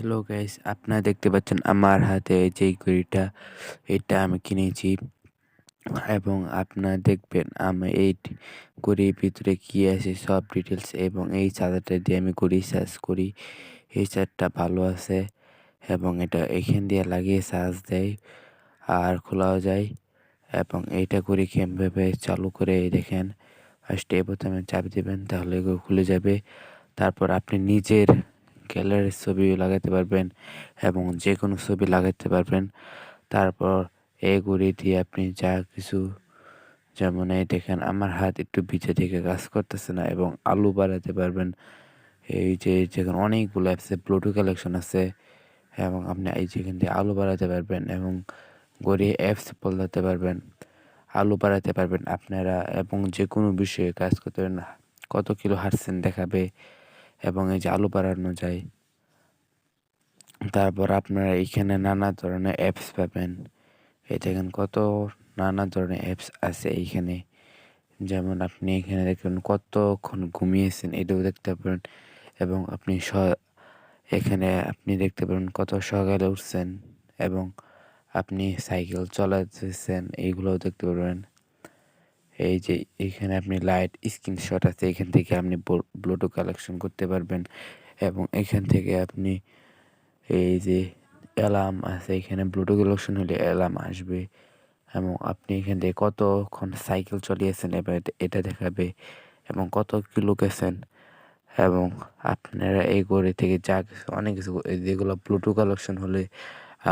Hello guys আপনারা দেখতে পাচ্ছেন আমার হাতে যে ঘড়িটা, এটা আমি কিনেছি। এবং আপনারা দেখবেন আমি এই ঘড়ির ভিতরে কী আছে, সব ডিটেলস এবং এই চার্জারটা দিয়ে আমি ঘড়ি চার্জ করি। এই চার্জটা ভালো আছে এবং এটা এখান দিয়ে লাগিয়ে চার্জ দেয় আর খোলাও যায়। এবং এইটা ঘড়ি কেমভাবে চালু করে দেখেন। ফার্স্টে বোতামে চাপ দেবেন, তাহলে খুলে যাবে। তারপর আপনি নিজের গ্যালারির ছবি লাগাতে পারবেন এবং যে কোনো ছবি লাগাতে পারবেন। তারপর এই ঘড়ি দিয়ে আপনি যা কিছু, যেমন এই দেখেন, আমার হাত একটু ভিজে থেকে কাজ করতেছে না এবং আলু বাড়াতে পারবেন। এই যে যেখানে অনেকগুলো অ্যাপসে ব্লুটুথ কালেকশন আছে এবং আপনি এই যেখান দিয়ে আলু বাড়াতে পারবেন এবং ঘড়ি অ্যাপস বদলাতে পারবেন। আলু বাড়াতে পারবেন আপনারা এবং যে কোনো বিষয়ে কাজ করতে পারবেন। কত কিলো হারছেন দেখাবে। এবং এই যে আলু বাড়ানো যায়। তারপর আপনারা এখানে নানা ধরনের অ্যাপস পাবেন। এই দেখেন কত নানা ধরনের অ্যাপস আছে এইখানে যেমন আপনি এখানে দেখবেন কতক্ষণ ঘুমিয়েছেন, এটাও দেখতে পারেন এবং আপনি স, এখানে আপনি দেখতে পারেন কত সকালে উঠছেন এবং আপনি সাইকেল চালাতেছেন এইগুলোও দেখতে পারবেন। এই যে এখানে আপনি লাইট স্ক্রিনশট আছে, এখান থেকে আপনি ব্লুটু কালেকশন করতে পারবেন এবং এখান থেকে আপনি এই যে অ্যালার্ম আছে, এখানে ব্লুটু কালেকশন হলে অ্যালার্ম আসবে এবং আপনি এখান থেকে কতক্ষণ সাইকেল চলিয়েছেন এবার এটা দেখাবে এবং কত কিলো গেছেন এবং আপনারা এই গড়ি থেকে যা কিছু, অনেক কিছু যেগুলো ব্লুটুথ কালেকশন হলে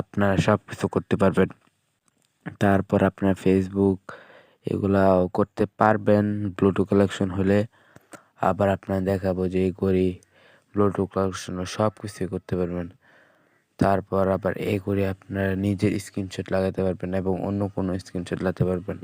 আপনারা সব কিছু করতে পারবেন। তারপর আপনার ফেসবুক এগুলাও করতে পারবেন। ব্লুটুথ কালেকশন হলে আবার আপনার দেখাবো যে এই ঘড়ি ব্লুটুথ কালেকশন সব কিছুই করতে পারবেন। তারপর আবার এই ঘড়ি আপনারা নিজের স্ক্রিনশট লাগাতে পারবেন এবং অন্য কোনো স্ক্রিনশট লাগাতে পারবেন।